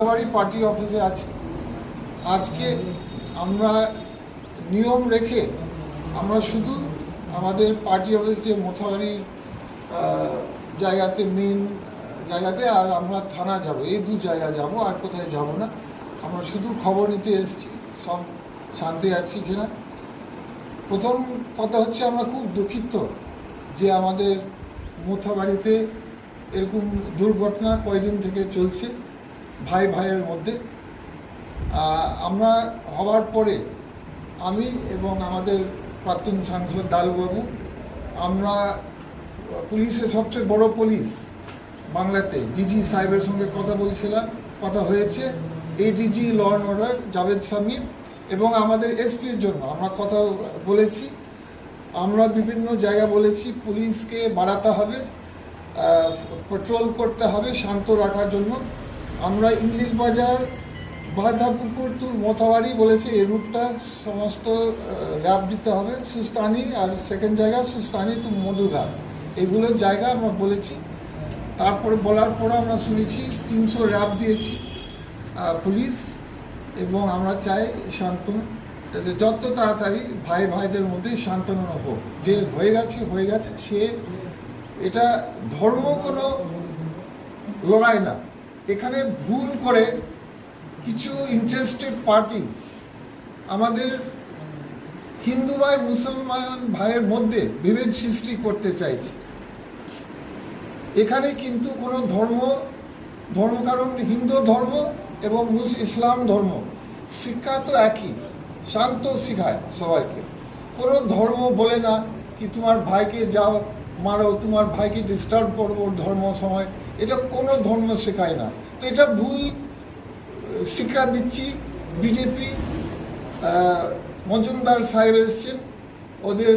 সবারই পার্টি অফিসে আছি। আজকে আমরা নিয়ম রেখে আমরা শুধু আমাদের পার্টি অফিস যে মোথাবাড়ির জায়গাতে মেন জায়গাতে আর আমরা থানা যাব। এই দু জায়গা যাব, আর কোথায় যাব না। আমরা শুধু খবর নিতে এসেছি। সব শান্তি আছি কিনা? প্রথম কথা হচ্ছে আমরা খুব দুঃখিত যে আমাদের মোথাবাড়িতে এরকম দুর্ঘটনা কয়দিন থেকে চলছে। ভাই ভাইয়ের মধ্যে। আমরা হওয়ার পরে আমি এবং আমাদের প্রাক্তন সাংসদ ডালুবাবু, আমরা পুলিশের সবচেয়ে বড় পুলিশ বাংলাতে ডিজি সাহেবের সঙ্গে কথা বলছিলাম, কথা হয়েছে। ADG law and order Javed Samir এবং আমাদের এসপির জন্য আমরা কথা বলেছি। আমরা বিভিন্ন জায়গা বলেছি, পুলিশকে বাড়াতে হবে পেট্রোল করতে হবে, শান্ত রাখার জন্য। আমরা ইংলিশ বাজার বাধাপুকুর টু মথাবাড়ি বলেছে, এই রুটটা সমস্ত র্যাপ দিতে হবে। সুস্তানি আর সেকেন্ড জায়গা সুস্তানি টু মধুঘাট। এগুলো জায়গা আমরা বলেছি। তারপরে বলার পর আমরা শুনেছি, তিনশো র্যাপ দিয়েছি পুলিশ এবং আমরা চাই শান্তনু, যত তাড়াতাড়ি ভাই ভাইদের মধ্যে শান্তনু হোক। যে হয়ে গেছে হয়ে গেছে, সে এটা ধর্ম কোনো লড়াই না। এখানে ভুল করে কিছু ইন্টারেস্টেড পার্টি আমাদের হিন্দু ভাই, মুসলমান ভাইয়ের মধ্যে বিভেদ সৃষ্টি করতে চাইছে। এখানে কিন্তু কোনো ধর্ম ধর্ম কারণ হিন্দু ধর্ম এবং মুস- ইসলাম ধর্ম, শিক্ষা তো একই, শান্ত শিখায় সবাইকে। কোনো ধর্ম বলে না কি তোমার ভাইকে যাও মারো, তোমার ভাইকে ডিস্টার্ব করব ধর্ম সময়। এটা কোনো ধর্ম শেখায় না। তো এটা ভুল শিক্ষা দিচ্ছি বিজেপি মজুমদার সাহেব এসছেন। ওদের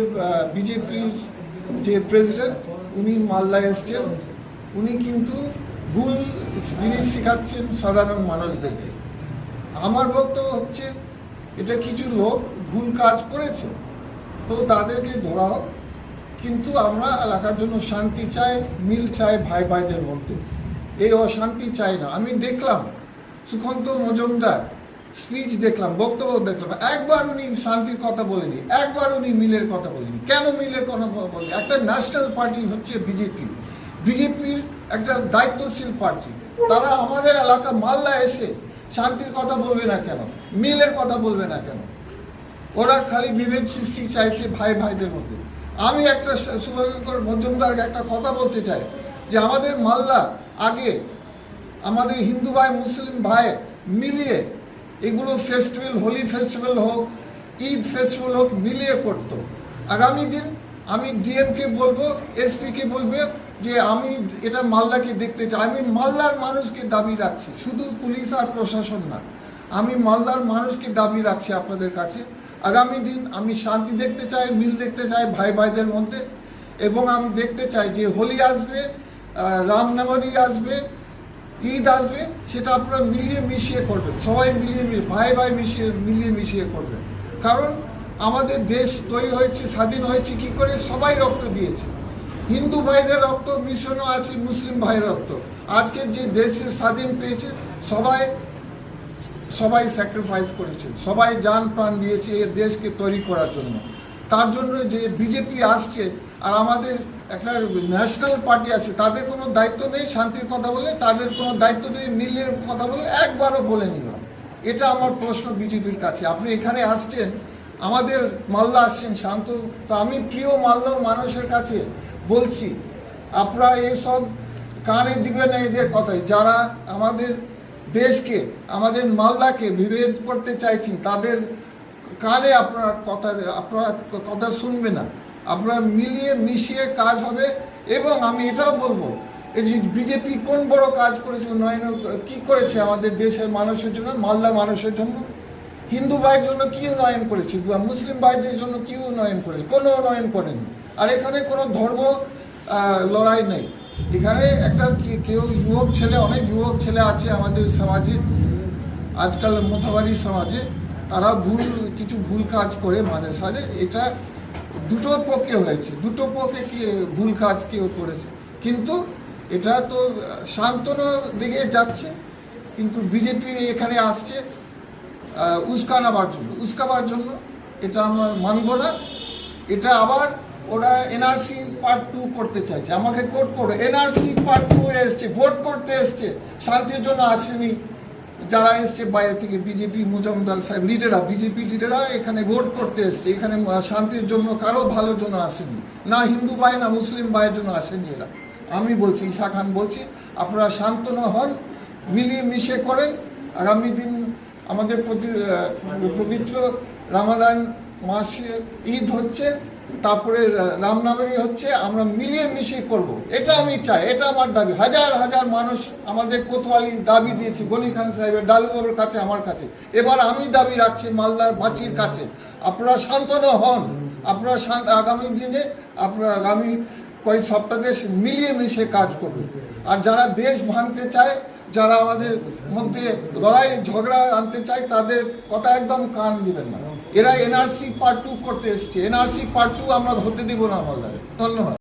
বিজেপির যে প্রেসিডেন্ট উনি মালদায় এসছেন। উনি কিন্তু ভুল জিনিস শেখাচ্ছেন সাধারণ মানুষদেরকে। আমার বক্তব্য হচ্ছে, এটা কিছু লোক ভুল কাজ করেছে, তো তাদেরকে ধরা হোক কিন্তু আমরা এলাকার জন্য শান্তি চাই, মিল চাই ভাই ভাইদের মধ্যে। এই অশান্তি চাই না। আমি দেখলাম সুখন্ত মজুমদার স্পিচ দেখলাম, বক্তব্য দেখলাম। একবার উনি শান্তির কথা বলেনি, একবার উনি মিলের কথা বলেনি। কেন মিলের কথা বলেনি একটা ন্যাশনাল পার্টি হচ্ছে বিজেপি বিজেপির একটা দায়িত্বশীল পার্টি তারা আমাদের এলাকা মালদা এসে শান্তির কথা বলবে না কেন? মিলের কথা বলবে না কেন? ওরা খালি বিভেদ সৃষ্টি চাইছে ভাই ভাইদের মধ্যে। আমি একটা শুভঙ্কর মজুমদারকে একটা কথা বলতে চাই, যে আমাদের মালদা আগে আমাদের হিন্দু ভাই, মুসলিম ভাই মিলিয়ে এগুলো ফেস্টিভ্যাল হোলি ফেস্টিভ্যাল হোক, ঈদ ফেস্টিভ্যাল হোক, মিলিয়ে করতো। আগামী দিন আমি ডিএমকে বলব এসপিকে বলবে যে আমি এটা মালদাকে দেখতে চাই। আমি মালদার মানুষকে দাবি রাখছি, শুধু পুলিশ আর প্রশাসন না, আমি মালদার মানুষকে দাবি রাখছি আপনাদের কাছে। আগামী দিন আমি শান্তি দেখতে চাই, মিল দেখতে চাই ভাই ভাইদের মধ্যে এবং আমি দেখতে চাই যে হোলি আসবে রামনবমী আসবে, ঈদ আসবে, সেটা আপনারা মিলিয়ে মিশিয়ে করবেন, সবাই মিলিয়ে মিলিয়ে ভাই ভাই মিশিয়ে, মিলিয়ে মিশিয়ে করবেন। কারণ আমাদের দেশ তৈরি হয়েছে, স্বাধীন হয়েছে, কি করে? সবাই রক্ত দিয়েছে। হিন্দু ভাইদের রক্ত মিশনও আছে, মুসলিম ভাইয়ের রক্ত। আজকে যে দেশে স্বাধীন পেয়েছে, সবাই সবাই স্যাক্রিফাইস করেছে, সবাই যান প্রাণ দিয়েছে এই দেশকে তৈরি করার জন্য। তার জন্য যে বিজেপি আসছে, আর আমাদের একটা ন্যাশনাল পার্টি আছে, তাদের কোনো দায়িত্ব নেই শান্তির কথা বলে, তাদের কোনো দায়িত্ব নেই মিলের কথা বলে, একবারও বলেনি ওরা। এটা আমার প্রশ্ন বিজেপির কাছে। আপনি এখানে আসছেন, আমাদের মালদা আসছেন, শান্ত। তো আমি প্রিয় মালদা মানুষের কাছে বলছি, আপনারা এসব কানে দিবেন এদের কথাই যারা আমাদের দেশকে, আমাদের মালদাকে বিভেদ করতে চাইছেন তাদের কারে আপনারা কথা আপনারা কথা শুনবে না। আপনারা মিলিয়ে মিশিয়ে কাজ হবে এবং আমি এটাও বলব, এই যে বিজেপি কোন বড় কাজ করেছে, উন্নয়ন কি করেছে আমাদের দেশের মানুষের জন্য, মালদা মানুষের জন্য? হিন্দু ভাইয়ের জন্য কি উন্নয়ন করেছে মুসলিম ভাইদের জন্য কি উন্নয়ন করেছে? কোনো উন্নয়ন করেনি। আর এখানে কোনো ধর্ম লড়াই নেই। এখানে একটা কেউ যুবক ছেলে, অনেক যুবক ছেলে আছে আমাদের সমাজে, আজকাল মোথাবাড়ি সমাজে, তারা ভুল, কিছু ভুল কাজ করে মাঝে সাঝে। এটা দুটো পক্ষে হয়েছে। দুটো পক্ষে কি ভুল কাজ কেউ করেছে। কিন্তু এটা তো শান্তন দিকে যাচ্ছে, কিন্তু বিজেপি এখানে আসছে উস্কানাবার জন্য। উস্কাবার জন্য এটা আমরা মানব না। এটা আবার ওরা এনআরসি পার্ট টু করতে চাইছে। আমাকে কোট করো। এনআরসি পার্ট টু এসছে ভোট করতে এসছে। শান্তির জন্য আসেনি। যারা এসছে বাইরে থেকে বিজেপি মুজমদার সাহেব লিডাররা বিজেপি লিডাররা এখানে ভোট করতে এসছে। এখানে শান্তির জন্য কারও ভালোর জন্য আসেনি। না হিন্দু ভাই, না মুসলিম ভাইয়ের জন্য আসেনি এরা। আমি বলছি, ঈশা খান বলছি, আপনারা শান্তনা হন, মিলিয়ে মিশে করেন। আগামী দিন আমাদের প্রতি পবিত্র রামাদান মাসে ঈদ হচ্ছে। তারপরে রামনবমী হচ্ছে, আমরা মিলিয়ে মিশিয়ে করব। এটা আমি চাই, এটা আমার দাবি। হাজার হাজার মানুষ আমাদের কোতোয়ালি দাবি দিয়েছে গনি খান সাহেবের ডালুবাবুর কাছে, আমার কাছে। এবার আমি দাবি রাখছি মালদার বাচির কাছে। আপনারা শান্তনা হন, আপনারা আগামী দিনে আপনারা আগামী কয়েক সপ্তাহে মিলিয়ে মিশে কাজ করবে আর যারা দেশ ভাঙতে চায়, যারা আমাদের মধ্যে লড়াই, ঝগড়া আনতে চায়, তাদের কথা একদম কান দিবেন না। এরা এনআরসি পার্ট টু করতে এসছে। এনআরসি পার্ট টু আমরা হতে দিব না আমাদের। ধন্যবাদ।